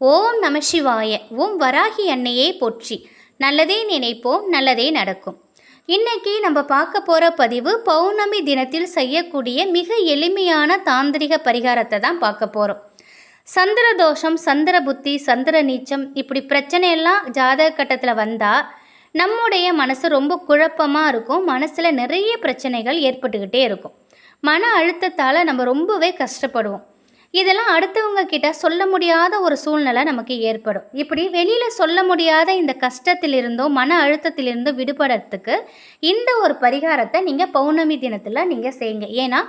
ஓம் நம சிவாய ஓம் வராகி அன்னையே போற்றி. நல்லதே நினைப்போம் நல்லதே நடக்கும். இன்னைக்கு நம்ம பார்க்க போகிற பதிவு பௌர்ணமி தினத்தில் செய்யக்கூடிய மிக எளிமையான தாந்திரிக பரிகாரத்தை தான் பார்க்க போகிறோம் சந்திர தோஷம் சந்திர புத்தி சந்திர நீச்சம் இப்படி பிரச்சனையெல்லாம் ஜாதக கட்டத்தில் வந்தால் நம்முடைய மனசு ரொம்ப குழப்பமாக இருக்கும். மனசில் நிறைய பிரச்சனைகள் ஏற்பட்டுக்கிட்டே இருக்கும். மன அழுத்தத்தால் நம்ம ரொம்பவே கஷ்டப்படுவோம். இதெல்லாம் அடுத்தவங்க கிட்ட சொல்ல முடியாத ஒரு சூழ்நிலை நமக்கு ஏற்படும். இப்படி வெளியில் சொல்ல முடியாத இந்த கஷ்டத்திலிருந்தோ மன அழுத்தத்திலிருந்தோ விடுபடுறதுக்கு இந்த ஒரு பரிகாரத்தை நீங்கள் பௌர்ணமி தினத்தில் நீங்கள் செய்யுங்க. ஏன்னா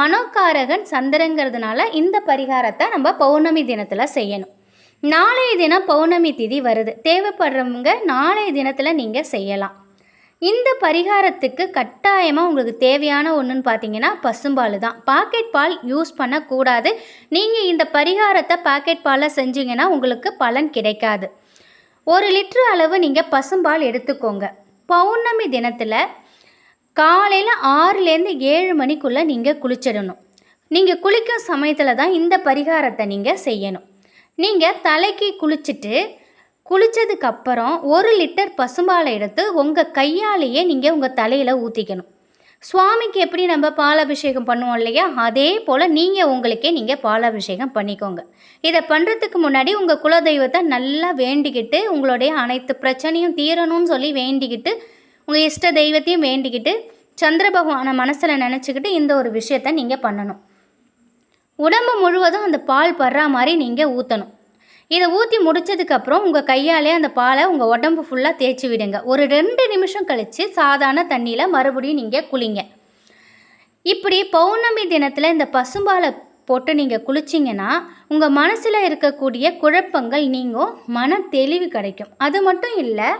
மனோகாரகன் சந்திரங்கிறதுனால இந்த பரிகாரத்தை நம்ம பௌர்ணமி தினத்தில் செய்யணும். நாளைய தினம் பௌர்ணமி திதி வருது. தேவைப்படுறவங்க நாளைய தினத்தில் நீங்கள் செய்யலாம். இந்த பரிகாரத்துக்கு கட்டாயமாக உங்களுக்கு தேவையான ஒன்றுன்னு பார்த்தீங்கன்னா பசும்பால் தான். பாக்கெட் பால் யூஸ் பண்ணக்கூடாது. நீங்கள் இந்த பரிகாரத்தை பாக்கெட் பாலில் செஞ்சீங்கன்னா உங்களுக்கு பலன் கிடைக்காது. ஒரு லிட்டர் அளவு நீங்கள் பசும்பால் எடுத்துக்கோங்க. பௌர்ணமி தினத்தில் காலையில் ஆறுலேருந்து ஏழு மணிக்குள்ளே நீங்கள் குளிச்சிடணும். நீங்கள் குளிக்கும் சமயத்தில் தான் இந்த பரிகாரத்தை நீங்கள் செய்யணும். நீங்கள் தலைக்கு குளிச்சுட்டு குளித்ததுக்கு அப்புறம் ஒரு லிட்டர் பசும்பாலை எடுத்து உங்கள் கையாலேயே நீங்கள் உங்கள் தலையில் ஊற்றிக்கணும் சுவாமிக்கு எப்படி நம்ம பாலாபிஷேகம் பண்ணுவோம் இல்லையா? அதே போல் நீங்கள் உங்களுக்கே நீங்கள் பாலாபிஷேகம் பண்ணிக்கோங்க. இதை பண்ணுறதுக்கு முன்னாடி உங்கள் குலதெய்வத்தை நல்லா வேண்டிக்கிட்டு உங்களுடைய அனைத்து பிரச்சனையும் தீரணும்னு சொல்லி வேண்டிக்கிட்டு உங்கள் இஷ்ட தெய்வத்தையும் வேண்டிக்கிட்டு சந்திர பகவானை மனசில் நினச்சிக்கிட்டு இந்த ஒரு விஷயத்தை நீங்கள் பண்ணணும். உடம்பு முழுவதும் அந்த பால் படுற மாதிரி நீங்கள் ஊற்றணும் இதை ஊற்றி முடிச்சதுக்கப்புறம் உங்கள் கையாலே அந்த பாலை உங்கள் உடம்பு ஃபுல்லாக தேய்ச்சி விடுங்க. ஒரு ரெண்டு நிமிஷம் கழித்து சாதாரண தண்ணியில் மறுபடியும் நீங்கள் குளிங்க. இப்படி பௌர்ணமி தினத்தில் இந்த பசும்பாலை போட்டு நீங்கள் குளிச்சிங்கன்னா உங்கள் மனசில் இருக்கக்கூடிய குழப்பங்கள் நீங்கள் மன தெளிவு கிடைக்கும். அது மட்டும் இல்லை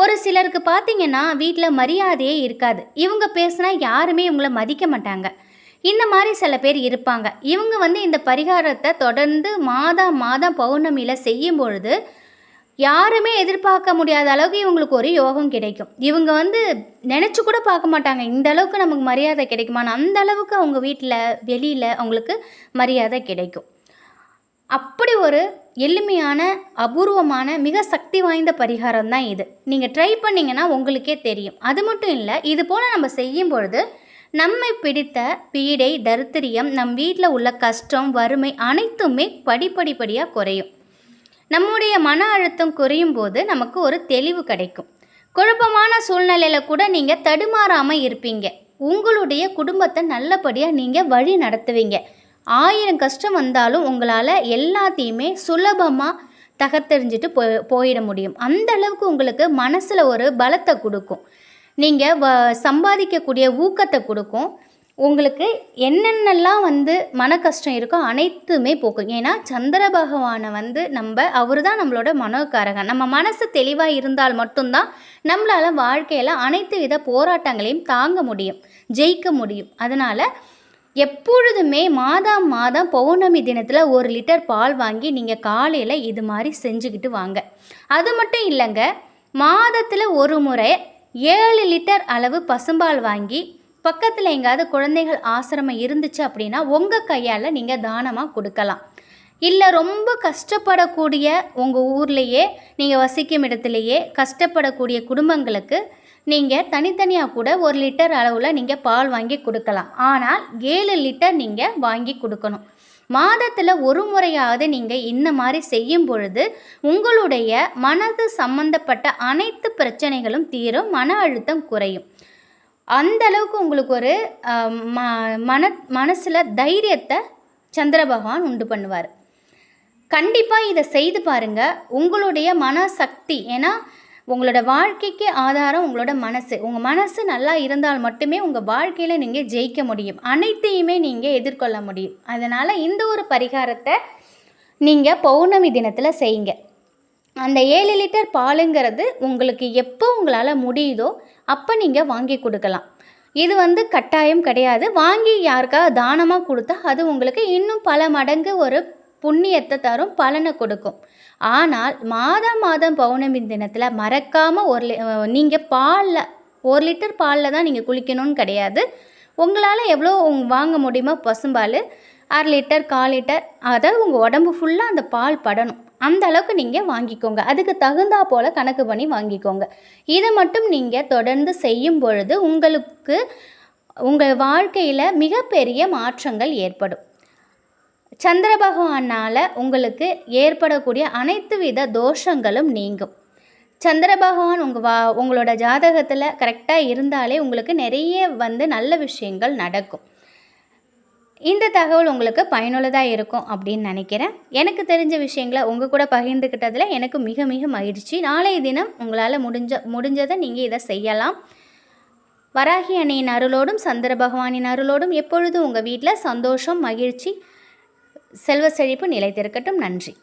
ஒரு சிலருக்கு பார்த்தீங்கன்னா வீட்டில் மரியாதையே இருக்காது. இவங்க பேசுனா யாருமே இவங்கள மதிக்க மாட்டாங்க. இந்த மாதிரி சில பேர் இருப்பாங்க. இவங்க வந்து இந்த பரிகாரத்தை தொடர்ந்து மாதம் மாதம் பௌர்ணமியில் செய்யும் பொழுது யாருமே எதிர்பார்க்க முடியாத அளவுக்கு இவங்களுக்கு ஒரு யோகம் கிடைக்கும். இவங்க வந்து நினச்சி கூட பார்க்க மாட்டாங்க. இந்த அளவுக்கு நமக்கு மரியாதை கிடைக்குமான்னு அந்த அளவுக்கு அவங்க வீட்டில் வெளியில் அவங்களுக்கு மரியாதை கிடைக்கும். அப்படி ஒரு எளிமையான அபூர்வமான மிக சக்தி வாய்ந்த பரிகாரம் தான் இது. நீங்கள் ட்ரை பண்ணிங்கன்னா உங்களுக்கே தெரியும். அது மட்டும் இல்லை இது போல் நம்ம செய்யும் பொழுது நம்மை பிடித்த பீடை தரித்திரியம் நம் வீட்டில் உள்ள கஷ்டம் வறுமை அனைத்துமே படிப்படிப்படியாக குறையும். நம்முடைய மன அழுத்தம் குறையும் போது நமக்கு ஒரு தெளிவு கிடைக்கும். குழப்பமான சூழ்நிலையில் கூட நீங்கள் தடுமாறாமல் இருப்பீங்க. உங்களுடைய குடும்பத்தை நல்லபடியாக நீங்கள் வழி நடத்துவீங்க. ஆயிரம் கஷ்டம் வந்தாலும் உங்களால் எல்லாத்தையுமே சுலபமாக தகர்த்தெறிஞ்சிட்டு போய் போயிட முடியும். அந்த அளவுக்கு உங்களுக்கு மனசில் ஒரு பலத்தை கொடுக்கும். நீங்கள் வ சம்பாதிக்கக்கூடிய ஊக்கத்தை கொடுக்கும். உங்களுக்கு என்னென்னலாம் வந்து மன கஷ்டம் இருக்கோ அனைத்துமே போக்கும். ஏன்னா சந்திர பகவானை வந்து நம்ம அவர் தான் நம்மளோட மனோகாரகன். நம்ம மனசு தெளிவாக இருந்தால் மட்டும்தான் நம்மளால் வாழ்க்கையில் அனைத்து வித போராட்டங்களையும் தாங்க முடியும் ஜெயிக்க முடியும். அதனால் எப்பொழுதுமே மாதம் மாதம் பௌர்ணமி தினத்தில் ஒரு லிட்டர் பால் வாங்கி நீங்கள் காலையில் இது மாதிரி செஞ்சுக்கிட்டு வாங்க. அது மட்டும் இல்லைங்க மாதத்தில் ஒரு முறை ஏழு லிட்டர் அளவு பசும்பால் வாங்கி பக்கத்தில் எங்காவது குழந்தைகள் ஆசிரமம் இருந்துச்சு அப்படின்னா உங்கள் கையால் நீங்கள் தானமாக கொடுக்கலாம். இல்லை ரொம்ப கஷ்டப்படக்கூடிய உங்கள் ஊர்லேயே நீங்கள் வசிக்கும் இடத்துலையே கஷ்டப்படக்கூடிய குடும்பங்களுக்கு நீங்கள் தனித்தனியாக கூட ஒரு லிட்டர் அளவில் நீங்கள் பால் வாங்கி கொடுக்கலாம். ஆனால் ஏழு லிட்டர் நீங்கள் வாங்கி கொடுக்கணும். மாதத்தில் ஒரு முறையாவது நீங்கள் இந்த மாதிரி செய்யும் பொழுது உங்களுடைய மனது சம்பந்தப்பட்ட அனைத்து பிரச்சனைகளும் தீரும் மன அழுத்தம் குறையும். அந்த அளவுக்கு உங்களுக்கு ஒரு ம மன மனசில் தைரியத்தை சந்திர பகவான் உண்டு பண்ணுவார். கண்டிப்பாக இதை செய்து பாருங்கள் உங்களுடைய மனசக்தி ஏன்னா உங்களோட வாழ்க்கைக்கு ஆதாரம் உங்களோட மனசு. உங்கள் மனசு நல்லா இருந்தால் மட்டுமே உங்கள் வாழ்க்கையில் நீங்கள் ஜெயிக்க முடியும். அனைத்தையுமே நீங்கள் எதிர்கொள்ள முடியும். அதனால் இந்த ஒரு பரிகாரத்தை நீங்கள் பௌர்ணமி தினத்தில் செய்யுங்க. அந்த ஏழு லிட்டர் பாலுங்கிறது உங்களுக்கு எப்போ உங்களால் முடியுதோ அப்போ நீங்கள் வாங்கி கொடுக்கலாம். இது வந்து கட்டாயம் கிடையாது. வாங்கி யாருக்காவது தானமாக கொடுத்தா அது உங்களுக்கு இன்னும் பல மடங்கு ஒரு புண்ணியத்தை தரும் பலனை கொடுக்கும். ஆனால் மாதம் மாதம் பௌர்ணமி தினத்தில் மறக்காமல் ஒரு லி நீங்கள் பாலில் ஒரு லிட்டர் பாலில் தான் நீங்கள் குளிக்கணும்னு கிடையாது. உங்களால் எவ்வளோ வாங்க முடியுமோ பசும்பால் அரை லிட்டர் கால் லிட்டர் அதாவது உங்கள் உடம்பு ஃபுல்லாக அந்த பால் படணும். அந்த அளவுக்கு நீங்கள் வாங்கிக்கோங்க. அதுக்கு தகுந்தா போல் கணக்கு பண்ணி வாங்கிக்கோங்க. இதை மட்டும் நீங்கள் தொடர்ந்து செய்யும் பொழுது உங்களுக்கு உங்கள் வாழ்க்கையில் மிகப்பெரிய மாற்றங்கள் ஏற்படும். சந்திர பகவானால் உங்களுக்கு ஏற்படக்கூடிய அனைத்து வித தோஷங்களும் நீங்கும். சந்திர பகவான் உங்கள் வா உங்களோட ஜாதகத்தில் கரெக்டாக இருந்தாலே உங்களுக்கு நிறைய வந்து நல்ல விஷயங்கள் நடக்கும். இந்த தகவல் உங்களுக்கு பயனுள்ளதாக இருக்கும் அப்படின்னு நினைக்கிறேன். எனக்கு தெரிஞ்ச விஷயங்களை உங்கள் கூட பகிர்ந்துக்கிட்டதில் எனக்கு மிக மிக மகிழ்ச்சி. நாளைய தினம் உங்களால் முடிஞ்ச முடிஞ்சதை நீங்கள் இதை செய்யலாம். வராகி அணையின் அருளோடும் சந்திர பகவானின் அருளோடும் எப்பொழுதும் உங்கள் வீட்டில் சந்தோஷம் மகிழ்ச்சி. செல்வ செழிப்பு நிலைத்திருக்கட்டும். நன்றி.